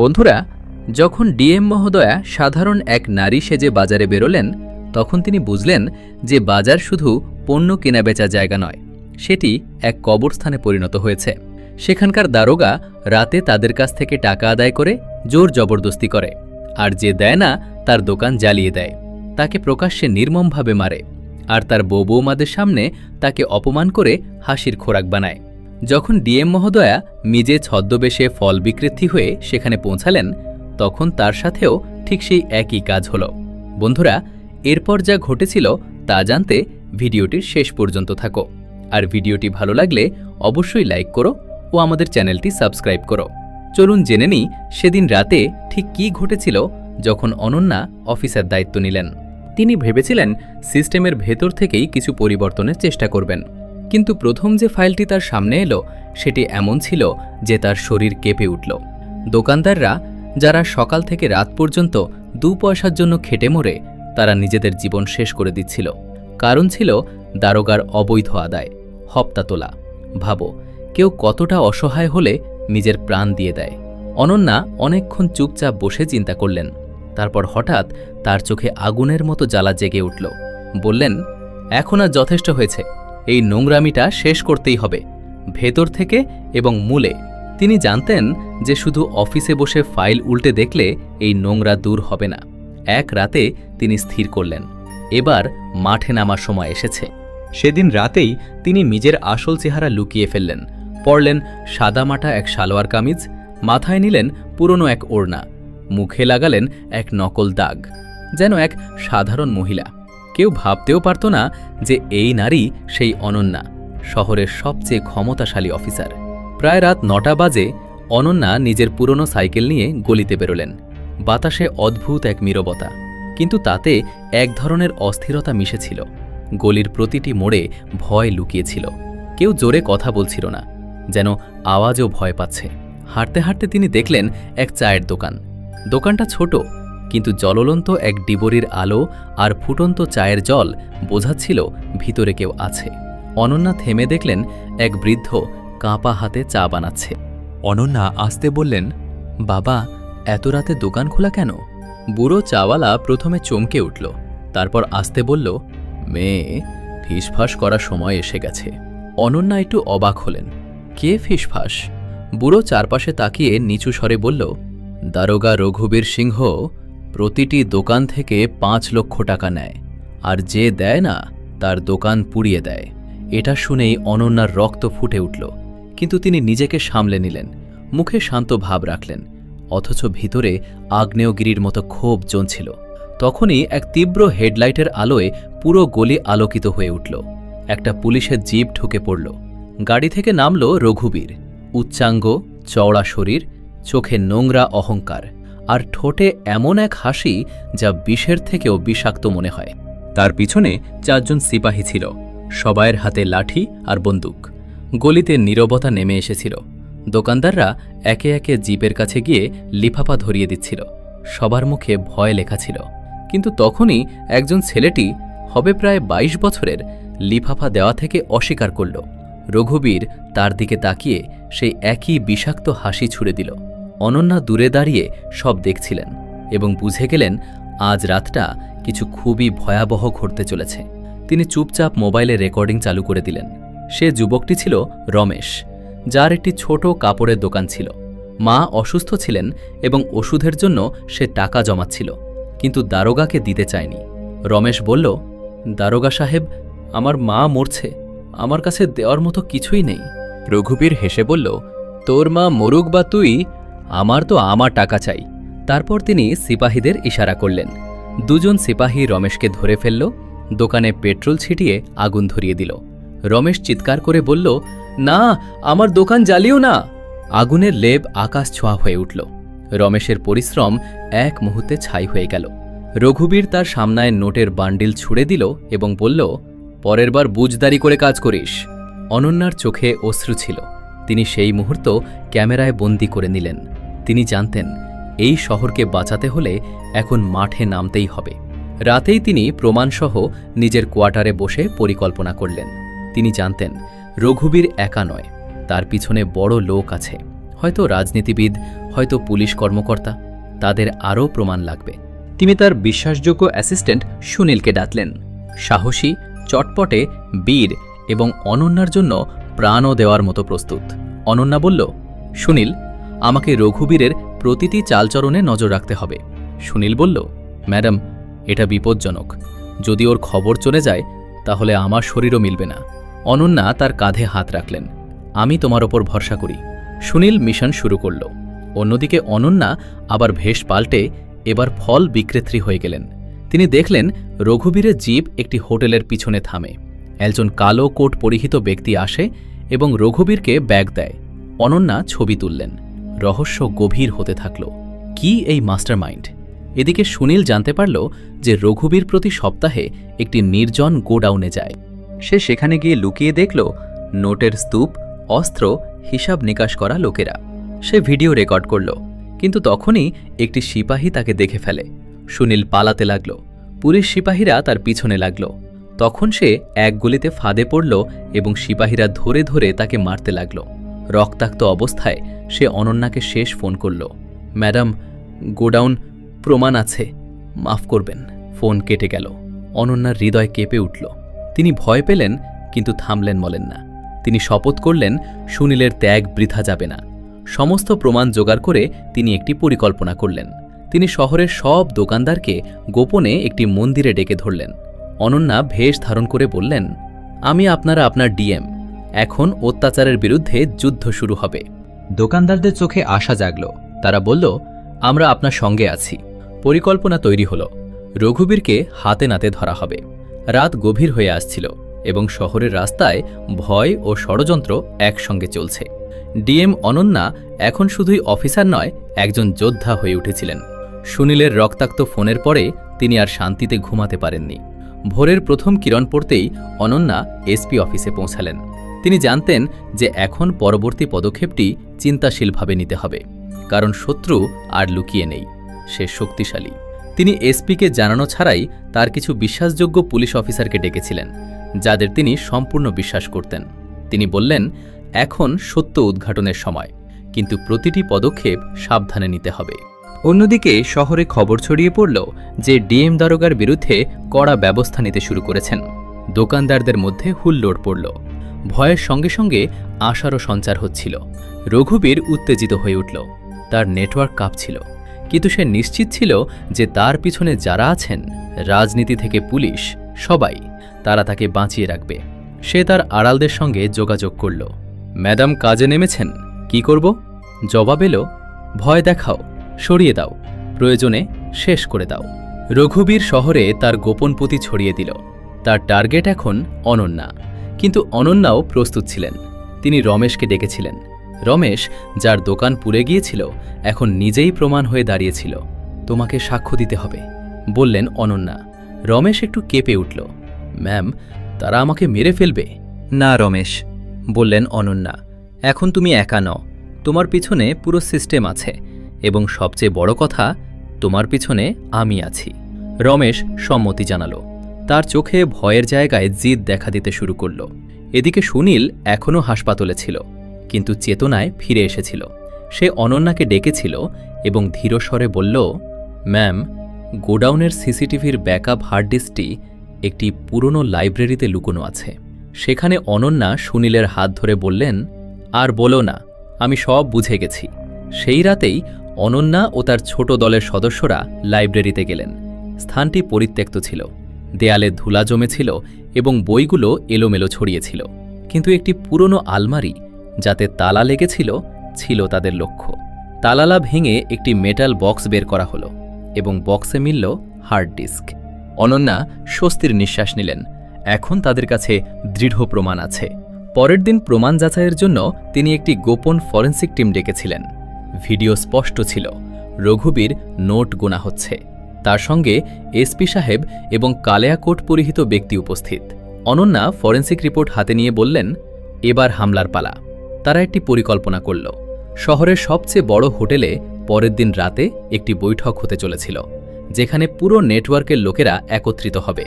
বন্ধুরা, যখন ডিএম মহোদয়া সাধারণ এক নারী সেজে বাজারে বেরোলেন, তখন তিনি বুঝলেন যে বাজার শুধু পণ্য কেনাবেচা জায়গা নয়, সেটি এক কবরস্থানে পরিণত হয়েছে। সেখানকার দারোগা রাতে তাদের কাছ থেকে টাকা আদায় করে জোর জবরদস্তি করে, আর যে দেয় না, তার দোকান জ্বালিয়ে দেয়। তাকে প্রকাশ্যে নির্মমভাবে মারে, আর তার বউ বৌমাদের সামনে তাকে অপমান করে হাসির খোরাক বানায়। যখন ডিএম মহোদয়া মিজে ছদ্মবেশে ফল বিক্রেত্রী হয়ে সেখানে পৌঁছালেন, তখন তার সাথেও ঠিক সেই একই কাজ হলো। বন্ধুরা, এরপর যা ঘটেছিল তা জানতে ভিডিওটির শেষ পর্যন্ত থাকো। আর ভিডিওটি ভালো লাগলে অবশ্যই লাইক করো ও আমাদের চ্যানেলটি সাবস্ক্রাইব করো। চলুন জেনে নিই সেদিন রাতে ঠিক কী ঘটেছিল যখন অনন্যা অফিসের দায়িত্ব নিলেন। তিনি ভেবেছিলেন সিস্টেমের ভেতর থেকেই কিছু পরিবর্তনের চেষ্টা করবেন। কিন্তু প্রথম যে ফাইলটি তার সামনে এলো, সেটি এমন ছিল যে তার শরীর কেঁপে উঠল। দোকানদাররা, যারা সকাল থেকে রাত পর্যন্ত দু পয়সার জন্য খেটে মরে, তারা নিজেদের জীবন শেষ করে দিচ্ছিল। কারণ ছিল দারোগার অবৈধ আদায় হপ্তা তোলা ভাবো, কেউ কতটা অসহায় হলে নিজের প্রাণ দিয়ে দেয়। অনন্যা অনেকক্ষণ চুপচাপ বসে চিন্তা করলেন। তারপর হঠাৎ তার চোখে আগুনের মতো জ্বালা জেগে উঠল। বললেন, এখন আর যথেষ্ট হয়েছে। এই নোংরামিটা শেষ করতেই হবে। ভেতর থেকে এবং মূলে। তিনি জানতেন যে শুধু অফিসে বসে ফাইল উল্টে দেখলে এই নোংরা দূর হবে না। এক রাতে তিনি স্থির করলেন। এবার মাঠে নামার সময় এসেছে। সেদিন রাতেই তিনি নিজের আসল চেহারা লুকিয়ে ফেললেন। পরলেন সাদামাটা এক সালোয়ার কামিজ, মাথায় নিলেন পুরনো এক ওড়না। মুখে লাগালেন এক নকল দাগ। যেন এক সাধারণ মহিলা। কেউ ভাবতেও পারত না যে এই নারী সেই অনন্যা, শহরের সবচেয়ে ক্ষমতাশালী অফিসার। প্রায় রাত নটা বাজে অনন্যা নিজের পুরনো সাইকেল নিয়ে গলিতে বেরোলেন। বাতাসে অদ্ভুত এক নীরবতা, কিন্তু তাতে এক ধরনের অস্থিরতা মিশেছিল। গলির প্রতিটি মোড়ে ভয় লুকিয়েছিল। কেউ জোরে কথা বলছিল না, যেন আওয়াজও ভয় পাচ্ছে। হাঁটতে হাঁটতে তিনি দেখলেন এক চায়ের দোকান। দোকানটা ছোট কিন্তু জললন্ত এক ডিবরির আলো আর ফুটন্ত চায়ের জল বোঝাচ্ছিল ভিতরে কেউ আছে। অনন্যা থেমে দেখলেন এক বৃদ্ধ কাঁপা হাতে চা বানাচ্ছে। অনন্যা আসতে বললেন, বাবা, এত রাতে দোকান খোলা কেন? বুড়ো চাওয়ালা প্রথমে চমকে উঠল, তারপর আসতে বলল, মেয়ে, ফিসফাস করার সময় এসে গেছে। অনন্যা একটু অবাক হলেন, কে ফিসফাস? বুড়ো চারপাশে তাকিয়ে নিচু স্বরে বলল, দারোগা রঘুবীর সিংহ প্রতিটি দোকান থেকে পাঁচ লক্ষ টাকা নেয়, আর যে দেয় না, তার দোকান পুড়িয়ে দেয়। এটা শুনেই অনন্যার রক্ত ফুটে উঠল, কিন্তু তিনি নিজেকে সামলে নিলেন, মুখে শান্ত ভাব রাখলেন, অথচ ভিতরে আগ্নেয়গিরির মতো ক্ষোভ জ্বলছিল তখনই এক তীব্র হেডলাইটের আলোয় পুরো গলি আলোকিত হয়ে উঠল। একটা পুলিশের জিপ ঢুকে পড়ল। গাড়ি থেকে নামল রঘুবীর। উচ্চাঙ্গ, চওড়া শরীর, চোখে নোংরা অহংকার। আর ঠোঁটে এমন এক হাসি যা বিষের থেকেও বিষাক্ত মনে হয়। তার পিছনে চারজন সিপাহী ছিল। সবাইয়ের হাতে লাঠি আর বন্দুক। গলিতে নীরবতা নেমে এসেছিল। দোকানদাররা একে একে জিপের কাছে গিয়ে লিফাফা ধরিয়ে দিচ্ছিল। সবার মুখে ভয় লেখা ছিল। কিন্তু তখনই একজন ছেলেটি, হবে প্রায় ২২ বছরের, লিফাফা দেওয়া থেকে অস্বীকার করল। রঘুবীর তার দিকে তাকিয়ে সেই একই বিষাক্ত হাসি ছুড়ে দিল। অনন্যা দূরে দাঁড়িয়ে সব দেখছিলেন এবং বুঝে গেলেন, আজ রাতটা কিছু খুবই ভয়াবহ ঘটতে চলেছে। তিনি চুপচাপ মোবাইলে রেকর্ডিং চালু করে দিলেন। সে যুবকটি ছিল রমেশ, যার একটি ছোট কাপড়ের দোকান ছিল। মা অসুস্থ ছিলেন এবং ওষুধের জন্য সে টাকা জমাচ্ছিল, কিন্তু দারোগাকে দিতে চায়নি। রমেশ বলল, দারোগা সাহেব, আমার মা মরছে, আমার কাছে দেওয়ার মতো কিছুই নেই। রঘুবীর হেসে বলল, তোর মা মরুক বা তুই আমার তো আমার টাকা চাই। তারপর তিনি সিপাহীদের ইশারা করলেন। দুজন সিপাহী রমেশকে ধরে ফেলল, দোকানে পেট্রোল ছিটিয়ে আগুন ধরিয়ে দিল। রমেশ চিৎকার করে বলল, না, আমার দোকান জ্বালিও না! আগুনের লেব আকাশ ছোঁয়া হয়ে উঠল। রমেশের পরিশ্রম এক মুহূর্তে ছাই হয়ে গেল। রঘুবীর তার সামনায় নোটের বান্ডিল ছুড়ে দিল এবং বলল, পরের বার বুঝদারি করে কাজ করিস। অনন্যার চোখে অশ্রু ছিল। তিনি সেই মুহূর্ত ক্যামেরায় বন্দি করে নিলেন। তিনি জানতেন, এই শহরকে বাঁচাতে হলে এখন মাঠে নামতেই হবে। রাতেই তিনি প্রমাণসহ নিজের কোয়ার্টারে বসে পরিকল্পনা করলেন। তিনি জানতেন, রঘুবীর একা নয়, তার পিছনে বড় লোক আছে। হয়তো রাজনীতিবিদ, হয়তো পুলিশ কর্মকর্তা, তাদের আরও প্রমাণ লাগবে। তিনি তার বিশ্বাসযোগ্য অ্যাসিস্ট্যান্ট সুনীলকে ডাকলেন। সাহসী, চটপটে, বীর এবং অনন্যার জন্য প্রাণও দেওয়ার মতো প্রস্তুত। অনন্যা বলল, সুনীল আমাকে রঘুবীরের প্রতিটি চালচরণে নজর রাখতে হবে। সুনীল বলল, ম্যাডাম, এটা বিপজ্জনক। যদি ওর খবর চলে যায়, তাহলে আমার শরীরও মিলবে না। অনন্যা তার কাঁধে হাত রাখলেন। আমি তোমার ওপর ভরসা করি। সুনীল মিশন শুরু করল। অন্যদিকে অনন্যা আবার ভেষ পাল্টে এবার ফল বিক্রেত্রী হয়ে গেলেন। তিনি দেখলেন রঘুবীরের জীব একটি হোটেলের পিছনে থামে। একজন কালো কোট পরিহিত ব্যক্তি আসে এবং রঘুবীরকে ব্যাগ দেয়। অনন্যা ছবি তুললেন। রহস্য গভীর হতে থাকল। কি এই মাস্টারমাইন্ড? এদিকে সুনীল জানতে পারল যে রঘুবীর প্রতি সপ্তাহে একটি নির্জন গোডাউনে যায়। সে সেখানে গিয়ে লুকিয়ে দেখল, নোটের স্তূপ, অস্ত্র, হিসাব নিকাশ করা লোকেরা। সে ভিডিও রেকর্ড করল, কিন্তু তখনই একটি সিপাহী তাকে দেখে ফেলে। সুনীল পালাতে লাগল পুলিশ সিপাহীরা তার পিছনে লাগল। তখন সে এক গুলিতে ফাঁদে পড়ল এবং সিপাহীরা ধরে ধরে তাকে মারতে লাগল। রক্তাক্ত অবস্থায় সে অনন্যাকে শেষ ফোন করল। ম্যাডাম, গোডাউন প্রমাণ আছে। মাফ করবেন। ফোন কেটে গেল। অনন্যার হৃদয় কেঁপে উঠল। তিনি ভয় পেলেন, কিন্তু থামলেন বলেন না। তিনি শপথ করলেন, সুনীলের ত্যাগ বৃথা যাবে না। সমস্ত প্রমাণ জোগাড় করে তিনি একটি পরিকল্পনা করলেন। তিনি শহরের সব দোকানদারকে গোপনে একটি মন্দিরে ডেকে ধরলেন। অনন্যা ভেষ ধারণ করে বললেন, আমি আপনারা আপনার ডিএম এখন অত্যাচারের বিরুদ্ধে যুদ্ধ শুরু হবে। দোকানদারদের চোখে আশা জাগল। তারা বলল, আমরা আপনার সঙ্গে আছি। পরিকল্পনা তৈরি হল। রঘুবীরকে হাতে নাতে ধরা হবে। রাত গভীর হয়ে আসছিল এবং শহরের রাস্তায় ভয় ও ষড়যন্ত্র একসঙ্গে চলছে। ডিএম অনন্যা এখন শুধুই অফিসার নয়, একজন যোদ্ধা হয়ে উঠেছিলেন। সুনীলের রক্তাক্ত ফোনের পরে তিনি আর শান্তিতে ঘুমাতে পারেননি। ভোরের প্রথম কিরণ পড়তেই অনন্যা এসপি অফিসে পৌঁছালেন। তিনি জানতেন যে এখন পরবর্তী পদক্ষেপটি চিন্তাশীলভাবে নিতে হবে, কারণ শত্রু আর লুকিয়ে নেই, সে শক্তিশালী। তিনি এসপিকে জানানো ছাড়াই তার কিছু বিশ্বাসযোগ্য পুলিশ অফিসারকে ডেকেছিলেন, যাদের তিনি সম্পূর্ণ বিশ্বাস করতেন। তিনি বললেন, এখন সত্য উদ্ঘাটনের সময়, কিন্তু প্রতিটি পদক্ষেপ সাবধানে নিতে হবে। অন্যদিকে শহরে খবর ছড়িয়ে পড়ল যে ডিএম দারোগার বিরুদ্ধে কড়া ব্যবস্থা নিতে শুরু করেছেন। দোকানদারদের মধ্যে হুল্লোড় পড়ল। ভয়ের সঙ্গে সঙ্গে আশারও সঞ্চার হচ্ছিল। রঘুবীর উত্তেজিত হয়ে উঠল। তার নেটওয়ার্ক কাঁপছিল। কিন্তু সে নিশ্চিত ছিল যে তার পিছনে যারা আছেন, রাজনীতি থেকে পুলিশ, সবাই, তারা তাকে বাঁচিয়ে রাখবে। সে তার আড়ালদের সঙ্গে যোগাযোগ করল। ম্যাডাম কাজে নেমেছেন? কি করব? জবাব এলো, ভয় দেখাও, সরিয়ে দাও, প্রয়োজনে শেষ করে দাও। রঘুবীর শহরে তার গোপন পুঁতি ছড়িয়ে দিল। তার টার্গেট এখন অনন্যা। কিন্তু অনন্যাও প্রস্তুত ছিলেন। তিনি রমেশকে ডেকেছিলেন। রমেশ, যার দোকান পুড়ে গিয়েছিল, এখন নিজেই প্রমাণ হয়ে দাঁড়িয়েছিল। তোমাকে সাক্ষ্য দিতে হবে, বললেন অনন্যা। রমেশ একটু কেঁপে উঠল। ম্যাম, তারা আমাকে মেরে ফেলবে? না, রমেশ, বললেন অনন্যা। এখন তুমি একা নও। তোমার পিছনে পুরো সিস্টেম আছে এবং সবচেয়ে বড় কথা, তোমার পিছনে আমি আছি। রমেশ সম্মতি জানালো। তার চোখে ভয়ের জায়গায় জিদ দেখা দিতে শুরু করল। এদিকে সুনীল এখনও হাসপাতালে ছিল, কিন্তু চেতনায় ফিরে এসেছিল। সে অনন্যাকে ডেকেছিল এবং ধীরস্বরে বলল, ম্যাম, গোডাউনের সিসিটিভির ব্যাকআপ হার্ড ডিস্কটি একটি পুরনো লাইব্রেরিতে লুকোনো আছে। সেখানে অনন্যা সুনীলের হাত ধরে বললেন, আর বলো না, আমি সব বুঝে গেছি। সেই রাতেই অনন্যা ও তার ছোট দলের সদস্যরা লাইব্রেরিতে গেলেন। স্থানটি পরিত্যক্ত ছিল। দেয়ালে ধুলা জমেছিল এবং বইগুলো এলোমেলো ছড়িয়েছিল। কিন্তু একটি পুরনো আলমারি, যাতে তালা লেগেছিল, ছিল তাদের লক্ষ্য। তালালা ভেঙে একটি মেটাল বক্স বের করা হলো এবং বক্সে মিলল হার্ড ডিস্ক অনন্যা স্বস্তির নিঃশ্বাস নিলেন। এখন তাদের কাছে দৃঢ় প্রমাণ আছে। পরের দিন প্রমাণ যাচাইয়ের জন্য তিনি একটি গোপন ফরেন্সিক টিম ডেকেছিলেন। ভিডিও স্পষ্ট ছিল। রঘুবীর নোট গোনা হচ্ছে। তার সঙ্গে এসপি সাহেব এবং কালেয়াকোট পরিহিত ব্যক্তি উপস্থিত। অনন্যা ফরেন্সিক রিপোর্ট হাতে নিয়ে বললেন, এবার হামলার পালা। তারা একটি পরিকল্পনা করল। শহরের সবচেয়ে বড় হোটেলে পরের দিন রাতে একটি বৈঠক হতে চলেছিল, যেখানে পুরো নেটওয়ার্কের লোকেরা একত্রিত হবে।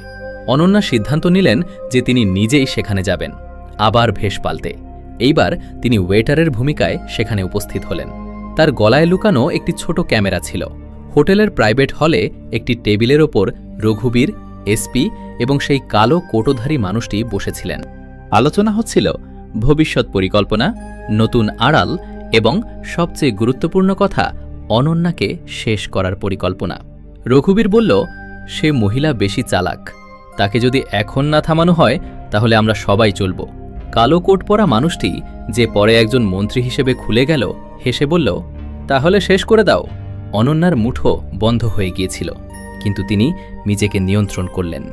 অনন্যা সিদ্ধান্ত নিলেন যে তিনি নিজেই সেখানে যাবেন, আবার ভেষ পাল্টে এইবার তিনি ওয়েটারের ভূমিকায় সেখানে উপস্থিত হলেন। তার গলায় লুকানো একটি ছোট ক্যামেরা ছিল। হোটেলের প্রাইভেট হলে একটি টেবিলের ওপর রঘুবীর এসপি এবং সেই কালো কোটোধারী মানুষটি বসেছিলেন। আলোচনা হচ্ছিল ভবিষ্যৎ পরিকল্পনা, নতুন আড়াল এবং সবচেয়ে গুরুত্বপূর্ণ কথা, অনন্যাকে শেষ করার পরিকল্পনা। রঘুবীর বলল, সে মহিলা বেশি চালাক। তাকে যদি এখন না থামানো হয়, তাহলে আমরা সবাই চলব। কালো কোট পরা মানুষটি যে পরে একজন মন্ত্রী হিসেবে খুলে গেল, হেসে বলল, তাহলে শেষ করে দাও। অনন্যার মুঠো বন্ধ হয়ে গিয়েছিল, কিন্তু তিনি নিজেকে নিয়ন্ত্রণ করলেন।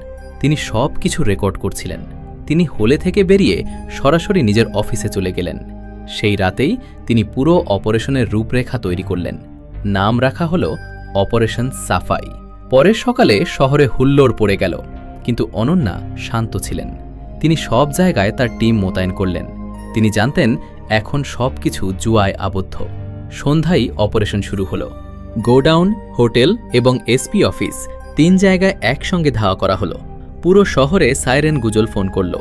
তিনি সব কিছু রেকর্ড করছিলেন। তিনি হোলে থেকে বেরিয়ে সরাসরি নিজের অফিসে চলে গেলেন। সেই রাতেই তিনি পুরো অপারেশনের রূপরেখা তৈরি করলেন। নাম রাখা হল অপারেশন সাফাই। পরের সকালে শহরে হুল্লোড় পড়ে গেল, কিন্তু অনন্যা শান্ত ছিলেন। তিনি সব জায়গায় তার টিম মোতায়েন করলেন। তিনি জানতেন এখন সব কিছু জুয়ায় আবদ্ধ। সন্ধ্যায় অপারেশন শুরু হলো। গোডাউন, হোটেল এবং এসপি অফিস তিন জায়গায় একসঙ্গে ধাওয়া করা হলো। পুরো শহরে সাইরেন গুজল ফোন করল।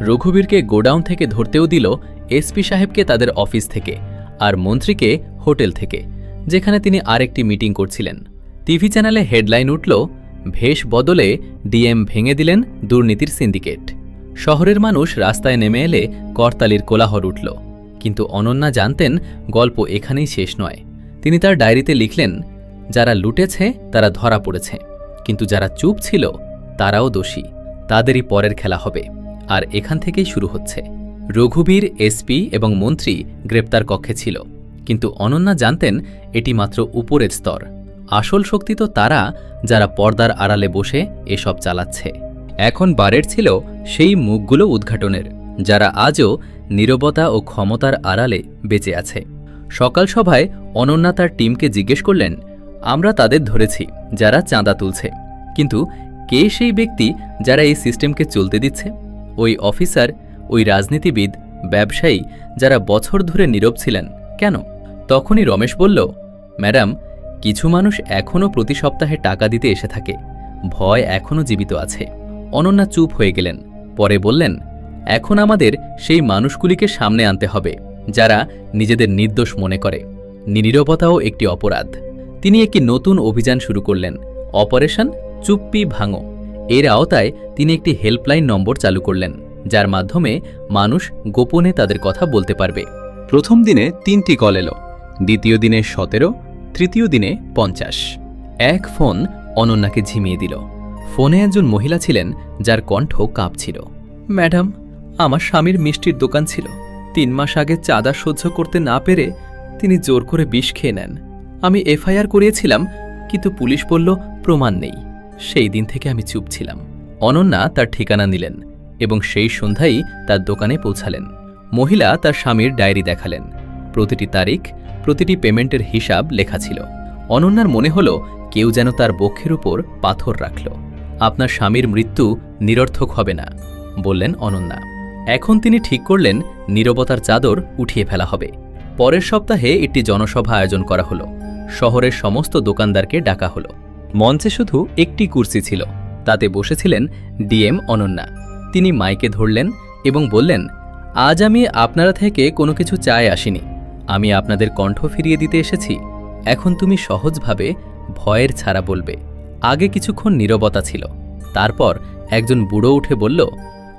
রঘুবীরকে গোডাউন থেকে ধরতেও দিল এসপি সাহেবকে তাদের অফিস থেকে আর মন্ত্রীকে হোটেল থেকে, যেখানে তিনি আরেকটি মিটিং করছিলেন। টিভি চ্যানেলে হেডলাইন উঠল, ভেষ বদলে ডিএম ভেঙে দিলেন দুর্নীতির সিন্ডিকেট। শহরের মানুষ রাস্তায় নেমে এলে করতালির কোলাহল উঠল। কিন্তু অনন্যা জানতেন গল্প এখানেই শেষ নয়। তিনি তার ডায়েরিতে লিখলেন, যারা লুটেছে, তারা ধরা পড়েছে। কিন্তু যারা চুপ ছিল, তারাও দোষী। তাদেরই পরের খেলা হবে। আর এখান থেকেই শুরু হচ্ছে। রঘুবীর এসপি এবং মন্ত্রী গ্রেপ্তার কক্ষে ছিল। কিন্তু অনন্যা জানতেন, এটি মাত্র উপরের স্তর। আসল শক্তি তো তারা, যারা পর্দার আড়ালে বসে এসব চালাচ্ছে। এখন বারের ছিল সেই মুখগুলো উদ্ঘাটনের, যারা আজও নীরবতা ও ক্ষমতার আড়ালে বেঁচে আছে। সকাল সভায় অনন্যা তার টিমকে জিজ্ঞেস করলেন, আমরা তাদের ধরেছি, যারা চাঁদা তুলছে। কিন্তু কে সেই ব্যক্তি যারা এই সিস্টেমকে চলতে দিচ্ছে? ওই অফিসার, ওই রাজনীতিবিদ, ব্যবসায়ী যারা বছর ধরে নীরব ছিলেন, কেন? তখনই রমেশ বলল, ম্যাডাম, কিছু মানুষ এখনও প্রতি সপ্তাহে টাকা দিতে এসে থাকে। ভয় এখনও জীবিত আছে। অনন্যা চুপ হয়ে গেলেন, পরে বললেন, এখন আমাদের সেই মানুষগুলিকে সামনে আনতে হবে। যারা নিজেদের নির্দোষ মনে করে। নীরবতাও একটি অপরাধ। তিনি একটি নতুন অভিযান শুরু করলেন। অপারেশন চুপ্পি ভাঙো। এর আওতায় তিনি একটি হেল্পলাইন নম্বর চালু করলেন, যার মাধ্যমে মানুষ গোপনে তাদের কথা বলতে পারবে। প্রথম দিনে তিনটি কল এলো। দ্বিতীয় দিনে সতেরো, তৃতীয় দিনে পঞ্চাশ। এক ফোন অনন্যাকে ঝিমিয়ে দিল। ফোনে একজন মহিলা ছিলেন, যার কণ্ঠ কাঁপছিল। ম্যাডাম, আমার স্বামীর মিষ্টির দোকান ছিল। তিন মাস আগে চাঁদা সহ্য করতে না পেরে তিনি জোর করে বিষ খেয়ে নেন। আমি এফআইআর করিয়েছিলাম, কিন্তু পুলিশ বলল, প্রমাণ নেই। সেই দিন থেকে আমি চুপ ছিলাম। অনন্যা তার ঠিকানা নিলেন এবং সেই সন্ধ্যায় তার দোকানে পৌঁছালেন। মহিলা তার স্বামীর ডায়েরি দেখালেন। প্রতিটি তারিখ, প্রতিটি পেমেন্টের হিসাব লেখা ছিল। অনন্যার মনে হলো, কেউ যেন তার বক্ষের উপর পাথর রাখল। আপনার স্বামীর মৃত্যু নিরর্থক হবে না, বললেন অনন্যা। এখন তিনি ঠিক করলেন, নীরবতার চাদর উঠিয়ে ফেলা হবে। পরের সপ্তাহে একটি জনসভা আয়োজন করা হলো। শহরের সমস্ত দোকানদারকে ডাকা হলো। মঞ্চে শুধু একটি কুর্সি ছিল। তাতে বসেছিলেন ডিএম অনন্যা। তিনি মাইকে ধরলেন এবং বললেন, আজ আমি আপনারা থেকে কোনো কিছু চায় আসিনি। আমি আপনাদের কণ্ঠ ফিরিয়ে দিতে এসেছি। এখন তুমি সহজভাবে ভয়ের ছাড়া বলবে। আগে কিছুক্ষণ নীরবতা ছিল। তারপর একজন বুড়ো উঠে বলল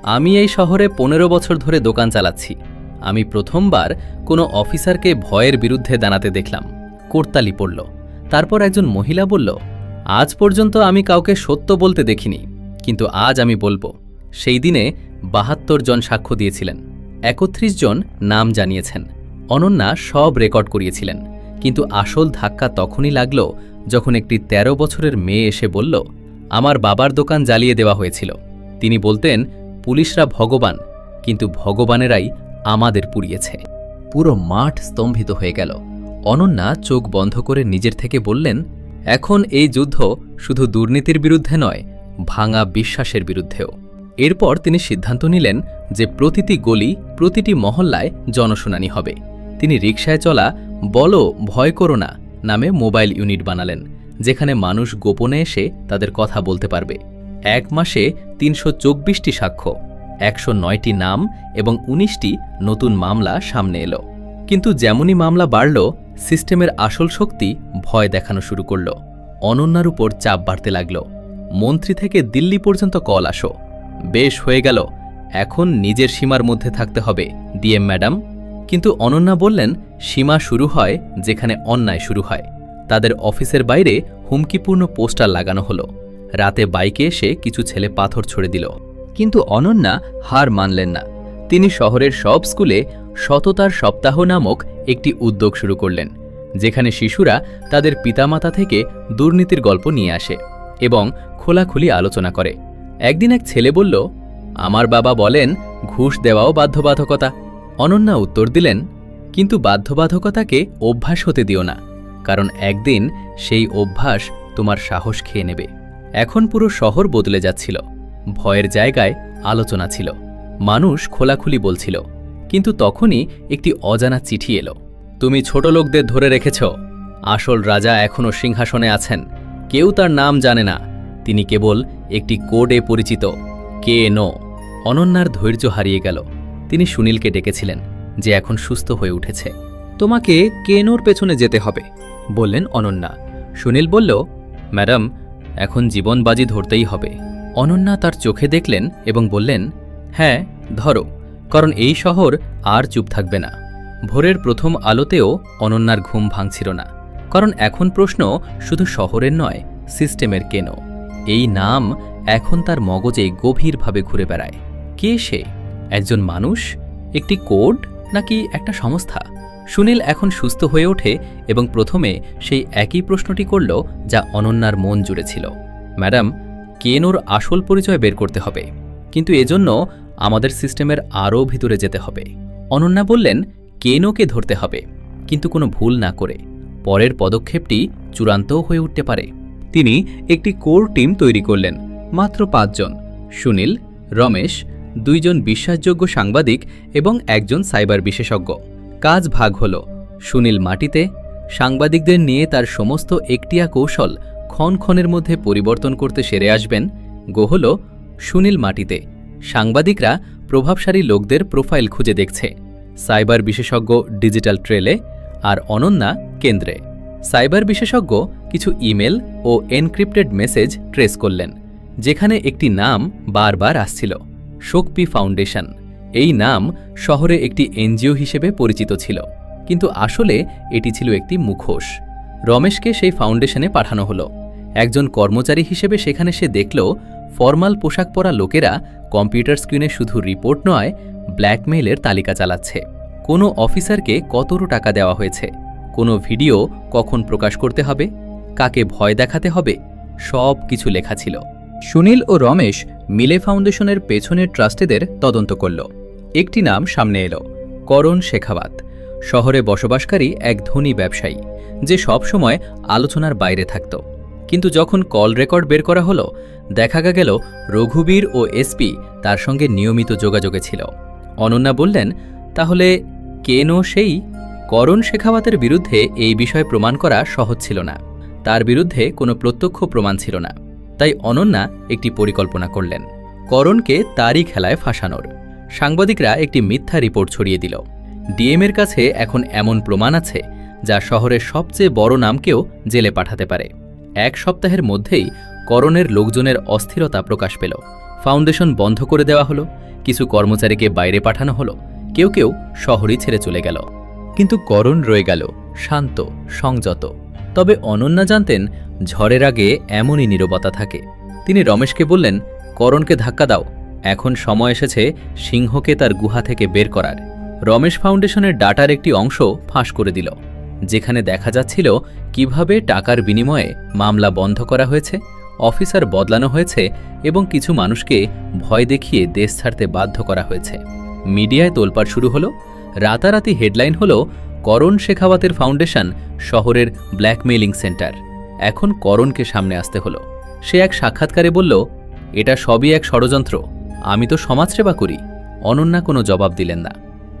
আমি এই শহরে পনেরো বছর ধরে দোকান চালাচ্ছি। আমি প্রথমবার কোনো অফিসারকে ভয়ের বিরুদ্ধে দাঁড়াতে দেখলাম। কোর্তালি পড়ল। তারপর একজন মহিলা বলল, আজ পর্যন্ত আমি কাউকে সত্য বলতে দেখিনি, কিন্তু আজ আমি বলব। সেই দিনে বাহাত্তর জন সাক্ষ্য দিয়েছিলেন। একত্রিশ জন নাম জানিয়েছেন। অনন্যা সব রেকর্ড করিয়েছিলেন। কিন্তু আসল ধাক্কা তখনই লাগল যখন একটি ১৩ বছরের মেয়ে এসে বলল, আমার বাবার দোকান জ্বালিয়ে দেওয়া হয়েছিল। তিনি বলতেন পুলিশরা ভগবান, কিন্তু ভগবানেরাই আমাদের পুড়িয়েছে। পুরো মাঠ স্তম্ভিত হয়ে গেল। অনন্যা চোখ বন্ধ করে নিজের থেকে বললেন, এখন এই যুদ্ধ শুধু দুর্নীতির বিরুদ্ধে নয়, ভাঙা বিশ্বাসের বিরুদ্ধেও। এরপর তিনি সিদ্ধান্ত নিলেন যে প্রতিটি গলি, প্রতিটি মহল্লায় জনশুনানি হবে। তিনি রিকশায় চলা বলো ভয় করো না নামে মোবাইল ইউনিট বানালেন, যেখানে মানুষ গোপনে এসে তাদের কথা বলতে পারবে। এক মাসে তিনশো চব্বিশটি সাক্ষ্য, একশো নয়টি নাম এবং উনিশটি নতুন মামলা সামনে এলো। কিন্তু যেমনই মামলা বাড়ল, সিস্টেমের আসল শক্তি ভয় দেখানো শুরু করল। অনন্যার উপর চাপ বাড়তে লাগল। মন্ত্রী থেকে দিল্লি পর্যন্ত কল আসো। বেশ, হয়ে গেল। এখন নিজের সীমার মধ্যে থাকতে হবে, ডিএম ম্যাডাম। কিন্তু অনন্যা বললেন, সীমা শুরু হয় যেখানে অন্যায় শুরু হয়। তাদের অফিসের বাইরে হুমকিপূর্ণ পোস্টার লাগানো হলো। রাতে বাইকে এসে কিছু ছেলে পাথর ছড়ে দিল। কিন্তু অনন্যা হার মানলেন না। তিনি শহরের সব স্কুলে সততার সপ্তাহ নামক একটি উদ্যোগ শুরু করলেন, যেখানে শিশুরা তাদের পিতামাতা থেকে দুর্নীতির গল্প নিয়ে আসে এবং খোলাখুলি আলোচনা করে। একদিন এক ছেলে বলল, আমার বাবা বলেন, ঘুষ দেওয়াও বাধ্যবাধকতা। অনন্যা উত্তর দিলেন, কিন্তু বাধ্যবাধকতাকে অভ্যাস হতে দিও না, কারণ একদিন সেই অভ্যাস তোমার সাহস খেয়ে নেবে। এখন পুরো শহর বদলে যাচ্ছিল। ভয়ের জায়গায় আলোচনা ছিল। মানুষ খোলাখুলি বলছিল, কিন্তু তখনই একটি অজানা চিঠি এলো। তুমি ছোট লোকদের ধরে রেখেছ। আসল রাজা এখনও সিংহাসনে আছেন। কেউ তার নাম জানে না। তিনি কেবল একটি কোডে পরিচিত। K no. অনন্যার ধৈর্য হারিয়ে গেল। তিনি সুনীলকে ডেকেছিলেন, যে এখন সুস্থ হয়ে উঠেছে। তোমাকে কেনোর পেছনে যেতে হবে? বললেন অনন্যা। সুনীল বলল, ম্যাডাম এখন জীবনবাজি ধরতেই হবে। অনন্যা তার চোখে দেখলেন এবং বললেন হ্যাঁ ধরো, কারণ এই শহর আর চুপ থাকবে না। ভোরের প্রথম আলোতেও অনন্যার ঘুম ভাঙছিল না। কারণ এখন প্রশ্ন শুধু শহরের নয়, সিস্টেমের কেন? এই নাম এখন তার মগজে গভীরভাবে ঘুরে বেড়ায়। কে সে? একজন মানুষ? একটি কোড? নাকি একটা সংস্থা? সুনীল এখন সুস্থ হয়ে ওঠে এবং প্রথমে সেই একই প্রশ্নটি করল যা অনন্যার মন জুড়ে ছিল। ম্যাডাম কেনোর আসল পরিচয় বের করতে হবে? কিন্তু এজন্য আমাদের সিস্টেমের আরও ভিতরে যেতে হবে। অনন্যা বললেন কেনোকে ধরতে হবে? কিন্তু কোনো ভুল না করে। পরের পদক্ষেপটি চূড়ান্তও হয়ে উঠতে পারে। তিনি একটি কোর টিম তৈরি করলেন, মাত্র পাঁচজন। সুনীল, রমেশ, দুইজন বিশ্বাসযোগ্য সাংবাদিক এবং একজন সাইবার বিশেষজ্ঞ। কাজ ভাগ হল। সুনীল মাটিতে, সাংবাদিকদের নিয়ে তার সমস্ত একটিয়া কৌশল ক্ষণ ক্ষণের মধ্যে পরিবর্তন করতে সেরে আসবেন, গো হল সুনীল মাটিতে। সাংবাদিকরা প্রভাবশালী লোকদের প্রোফাইল খুঁজে দেখছে। সাইবার বিশেষজ্ঞ ডিজিটাল ট্রেলে আর অনন্যা কেন্দ্রে। সাইবার বিশেষজ্ঞ কিছু ইমেল ও এনক্রিপ্টেড মেসেজ ট্রেস করলেন, যেখানে একটি নাম বারবার আসছিল শোকপি ফাউন্ডেশন। এই নাম শহরে একটি এনজিও হিসেবে পরিচিত ছিল, কিন্তু আসলে এটি ছিল একটি মুখোশ। রমেশকে সেই ফাউন্ডেশনে পাঠানো হলো। একজন কর্মচারী হিসেবে সেখানে সে দেখল, ফর্মাল পোশাক পরা লোকেরা কম্পিউটার স্ক্রিনে শুধু রিপোর্ট নয়, ব্ল্যাকমেইলের তালিকা চালাচ্ছে। কোনো অফিসারকে কতটু টাকা দেওয়া হয়েছে? কোনো ভিডিও কখন প্রকাশ করতে হবে? কাকে ভয় দেখাতে হবে? সব কিছু লেখা ছিল। সুনীল ও রমেশ মিলে ফাউন্ডেশনের পেছনের ট্রাস্টেদের তদন্ত করল। একটি নাম সামনে এলো, করণ শেখাবাত শহরে বসবাসকারী এক ধনী ব্যবসায়ী, যে সবসময় আলোচনার বাইরে থাকত। কিন্তু যখন কল রেকর্ড বের করা হলো, দেখা গেল রঘুবীর ও এসপি তার সঙ্গে নিয়মিত যোগাযোগে ছিল। অনন্যা বললেন, তাহলে কেন সেই করণ শেখাওয়াতের বিরুদ্ধে এই বিষয় প্রমাণ করা সহজ ছিল না? তার বিরুদ্ধে কোনো প্রত্যক্ষ প্রমাণ ছিল না। তাই অনন্যা একটি পরিকল্পনা করলেন। করণকে তারই খেলায় ফাঁসানোর। সাংবাদিকরা একটি মিথ্যা রিপোর্ট ছড়িয়ে দিল। ডিএমের কাছে এখন এমন প্রমাণ আছে, যা শহরের সবচেয়ে বড় নামকেও জেলে পাঠাতে পারে। এক সপ্তাহের মধ্যেই করণের লোকজনের অস্থিরতা প্রকাশ পেল। ফাউন্ডেশন বন্ধ করে দেওয়া হলো, কিছু কর্মচারীকে বাইরে পাঠানো হলো, কেউ কেউ শহরই ছেড়ে চলে গেল। কিন্তু করণ রয়ে গেল, শান্ত, সংযত। তবে অনন্যা জানতেন, ঝড়ের আগে এমনই নীরবতা থাকে। তিনি রমেশকে বললেন, করণকে ধাক্কা দাও। এখন সময় এসেছে সিংহকে তার গুহা থেকে বের করার। রমেশ ফাউন্ডেশনের ডাটার একটি অংশ ফাঁস করে দিল, যেখানে দেখা যাচ্ছিল কীভাবে টাকার বিনিময়ে মামলা বন্ধ করা হয়েছে, অফিসার বদলানো হয়েছে এবং কিছু মানুষকে ভয় দেখিয়ে দেশ ছাড়তে বাধ্য করা হয়েছে। মিডিয়ায় তোলপাড় শুরু হলো, রাতারাতি হেডলাইন হলো করণ শেখাওয়াতের ফাউন্ডেশন শহরের ব্ল্যাকমেইলিং সেন্টার। এখন করণকে সামনে আসতে হলো। সে এক সাক্ষাৎকারে বলল, এটা সবই এক ষড়যন্ত্র। আমি তো সমাজসেবা করি। অনন্যা কোনো জবাব দিলেন না।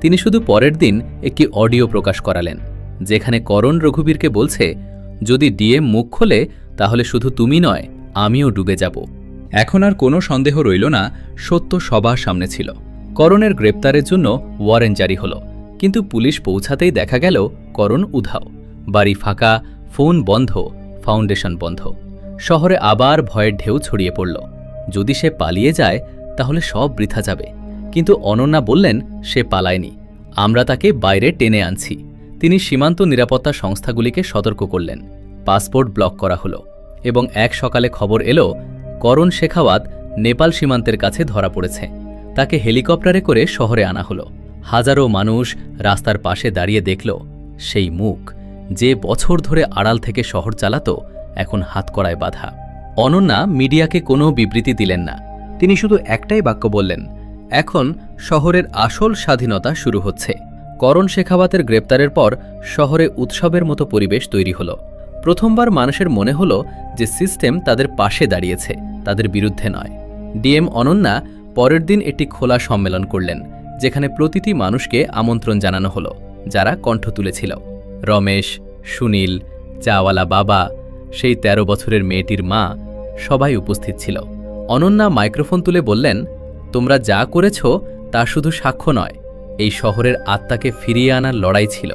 তিনি শুধু পরের দিন একটি অডিও প্রকাশ করালেন, যেখানে করণ রঘুবীরকে বলছে, যদি ডিএম মুখ খোলে, তাহলে শুধু তুমি নয়, আমিও ডুবে যাব। এখন আর কোনো সন্দেহ রইল না, সত্য সবার সামনে ছিল। করণের গ্রেপ্তারের জন্য ওয়ারেন্ট জারি হলো। কিন্তু পুলিশ পৌঁছাতেই দেখা গেল করণ উধাও। বাড়ি ফাঁকা, ফোন বন্ধ, ফাউন্ডেশন বন্ধ। শহরে আবার ভয়ের ঢেউ ছড়িয়ে পড়ল। যদি সে পালিয়ে যায়, তাহলে সব বৃথা যাবে। কিন্তু অনন্যা বললেন, সে পালায়নি। আমরা তাকে বাইরে টেনে আনছি। তিনি সীমান্ত নিরাপত্তা সংস্থাগুলিকে সতর্ক করলেন। পাসপোর্ট ব্লক করা হলো। এবং এক সকালে খবর এলো, করণ শেখাওয়াত নেপাল সীমান্তের কাছে ধরা পড়েছে। তাকে হেলিকপ্টারে করে শহরে আনা হলো। হাজারো মানুষ রাস্তার পাশে দাঁড়িয়ে দেখল সেই মুখ যে বছর ধরে আড়াল থেকে শহর চালাতো এখন হাতকড়ায় বাধা। অনন্যা মিডিয়াকে কোনো বিবৃতি দিলেন না। তিনি শুধু একটাই বাক্য বললেন, এখন শহরের আসল স্বাধীনতা শুরু হচ্ছে। করণ শেখাওয়াতের গ্রেপ্তারের পর শহরে উৎসবের মতো পরিবেশ তৈরি হলো। প্রথমবার মানুষের মনে হলো যে সিস্টেম তাদের পাশে দাঁড়িয়েছে, তাদের বিরুদ্ধে নয়। ডিএম অনন্যা পরের দিন একটি খোলা সম্মেলন করলেন। যেখানে প্রতিটি মানুষকে আমন্ত্রণ জানানো হলো, যারা কণ্ঠ তুলেছিল। রমেশ, সুনীল, চাওয়ালা বাবা, সেই ১৩ বছরের মেয়েটির মা সবাই উপস্থিত ছিল। অনন্যা মাইক্রোফোন তুলে বললেন, তোমরা যা করেছ, তা শুধু সাক্ষ্য নয়। এই শহরের আত্মাকে ফিরিয়ে আনার লড়াই ছিল।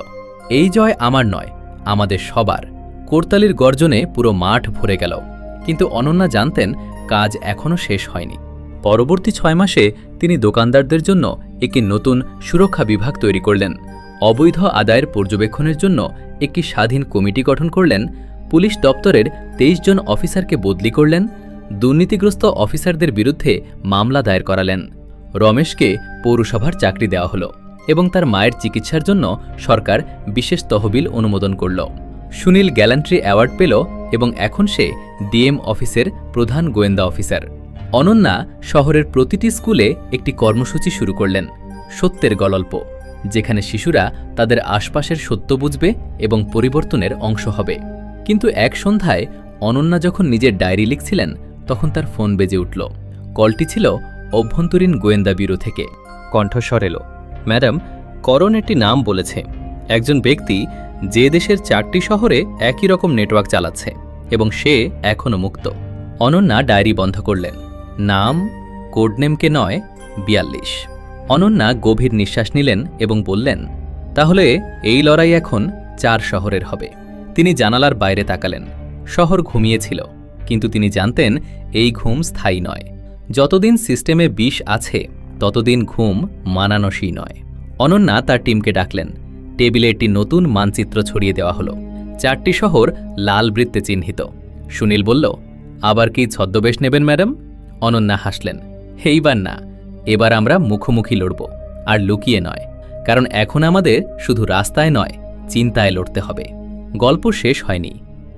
এই জয় আমার নয়, আমাদের সবার। কোরতালির গর্জনে পুরো মাঠ ভরে গেল। কিন্তু অনন্যা জানতেন, কাজ এখনও শেষ হয়নি। পরবর্তী ছয় মাসে তিনি দোকানদারদের জন্য একটি নতুন সুরক্ষা বিভাগ তৈরি করলেন। অবৈধ আদায়ের পর্যবেক্ষণের জন্য একটি স্বাধীন কমিটি গঠন করলেন। পুলিশ দপ্তরের তেইশ জন অফিসারকে বদলি করলেন। দুর্নীতিগ্রস্ত অফিসারদের বিরুদ্ধে মামলা দায়ের করালেন। রমেশকে পৌরসভার চাকরি দেওয়া হলো এবং তার মায়ের চিকিৎসার জন্য সরকার বিশেষ তহবিল অনুমোদন করল। সুনীল গ্যালান্ট্রি অ্যাওয়ার্ড পেল এবং এখন সে ডিএম অফিসের প্রধান গোয়েন্দা অফিসার। অনন্যা শহরের প্রতিটি স্কুলে একটি কর্মসূচি শুরু করলেন, সত্যের গল্প, যেখানে শিশুরা তাদের আশপাশের সত্য বুঝবে এবং পরিবর্তনের অংশ হবে। কিন্তু এক সন্ধ্যায় অনন্যা যখন নিজের ডায়েরি লিখছিলেন, তখন তার ফোন বেজে উঠল। কলটি ছিল অভ্যন্তরীণ গোয়েন্দা ব্যুরো থেকে। কণ্ঠস্বর এলো, ম্যাডাম, করণ একটি নাম বলেছে। একজন ব্যক্তি যে দেশের চারটি শহরে একই রকম নেটওয়ার্ক চালাচ্ছে এবং সে এখনও মুক্ত। অনন্যা ডায়েরি বন্ধ করলেন। নাম, কোডনেমকে নয়, বিয়াল্লিশ। অনন্যা গভীর নিঃশ্বাস নিলেন এবং বললেন, তাহলে এই লড়াই এখন চার শহরের হবে। তিনি জানালার বাইরে তাকালেন। শহর ঘুমিয়েছিল, কিন্তু তিনি জানতেন এই ঘুম স্থায়ী নয়। যতদিন সিস্টেমে বিষ আছে, ততদিন ঘুম মানানসই নয়। অনন্যা তার টিমকে ডাকলেন। টেবিলে একটি নতুন মানচিত্র ছড়িয়ে দেওয়া হলো। চারটি শহর লাল বৃত্তে চিহ্নিত। সুনীল বলল, আবার কি ছদ্মবেশ নেবেন, ম্যাডাম? অনন্যা হাসলেন এইবার না, এবার আমরা মুখোমুখি লড়ব, আর লুকিয়ে নয়, কারণ এখন আমাদের শুধু রাস্তায় নয়, চিন্তায় লড়তে হবে। গল্প শেষ হয়নি,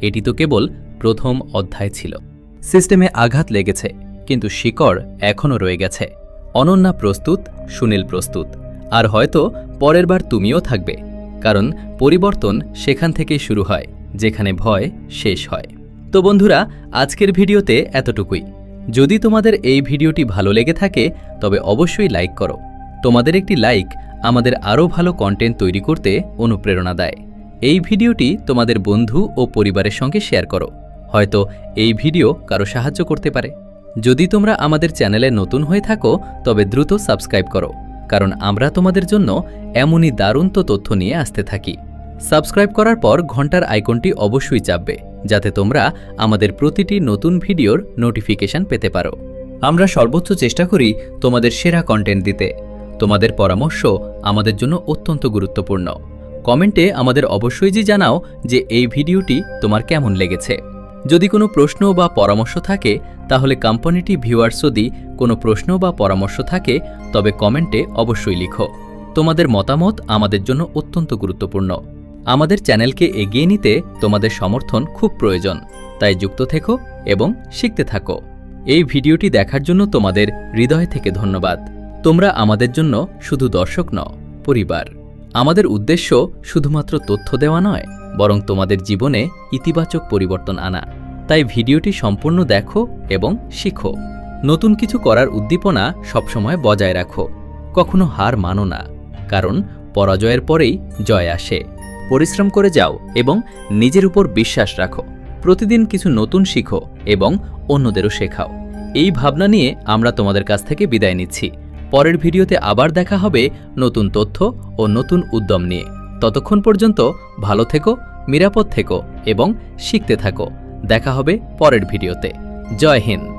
এটি তো কেবল প্রথম অধ্যায় ছিল। সিস্টেমে আঘাত লেগেছে, কিন্তু শিকড় এখনও রয়ে গেছে। অনন্যা প্রস্তুত, সুনীল প্রস্তুত, আর হয়তো পরের বার তুমিও থাকবে, কারণ পরিবর্তন সেখান থেকেই শুরু হয়, যেখানে ভয় শেষ হয়। তো বন্ধুরা, আজকের ভিডিওতে এতটুকুই। যদি তোমাদের এই ভিডিওটি ভালো লেগে থাকে, তবে অবশ্যই লাইক করো। তোমাদের একটি লাইক আমাদের আরও ভালো কন্টেন্ট তৈরি করতে অনুপ্রেরণা দেয়। এই ভিডিওটি তোমাদের বন্ধু ও পরিবারের সঙ্গে শেয়ার করো। হয়তো এই ভিডিও কারও সাহায্য করতে পারে। যদি তোমরা আমাদের চ্যানেলে নতুন হয়ে থাকো, তবে দ্রুত সাবস্ক্রাইব করো, কারণ আমরা তোমাদের জন্য এমনই দারুণ তথ্য নিয়ে আসতে থাকি। সাবস্ক্রাইব করার পর ঘণ্টার আইকনটি অবশ্যই চাপবে। যাতে তোমরা আমাদের প্রতিটি নতুন ভিডিওর নোটিফিকেশন পেতে পারো। আমরা সর্বোচ্চ চেষ্টা করি তোমাদের সেরা কন্টেন্ট দিতে। তোমাদের পরামর্শ আমাদের জন্য অত্যন্ত গুরুত্বপূর্ণ। কমেন্টে আমাদের অবশ্যই যে জানাও যে এই ভিডিওটি তোমার কেমন লেগেছে। যদি কোনো প্রশ্ন বা পরামর্শ থাকে, তাহলে কোম্পানিটি ভিউয়ার্স যদি কোনো প্রশ্ন বা পরামর্শ থাকে, তবে কমেন্টে অবশ্যই লিখো। তোমাদের মতামত আমাদের জন্য অত্যন্ত গুরুত্বপূর্ণ। আমাদের চ্যানেলকে এগিয়ে নিতে তোমাদের সমর্থন খুব প্রয়োজন। তাই যুক্ত থেকো এবং শিখতে থাকো। এই ভিডিওটি দেখার জন্য তোমাদের হৃদয় থেকে ধন্যবাদ। তোমরা আমাদের জন্য শুধু দর্শক নও, পরিবার। আমাদের উদ্দেশ্য শুধুমাত্র তথ্য দেওয়া নয়, বরং তোমাদের জীবনে ইতিবাচক পরিবর্তন আনা। তাই ভিডিওটি সম্পূর্ণ দেখো এবং শিখো। নতুন কিছু করার উদ্দীপনা সবসময় বজায় রাখো। কখনো হার মানো না, কারণ পরাজয়ের পরেই জয় আসে। পরিশ্রম করে যাও এবং নিজের উপর বিশ্বাস রাখো। প্রতিদিন কিছু নতুন শিখো এবং অন্যদেরও শেখাও। এই ভাবনা নিয়ে আমরা তোমাদের কাছ থেকে বিদায় নিচ্ছি। পরের ভিডিওতে আবার দেখা হবে নতুন তথ্য ও নতুন উদ্যম নিয়ে। ততক্ষণ পর্যন্ত ভালো থেকো, নিরাপদ থেকো এবং শিখতে থাকো। দেখা হবে পরের ভিডিওতে। জয় হিন্দ।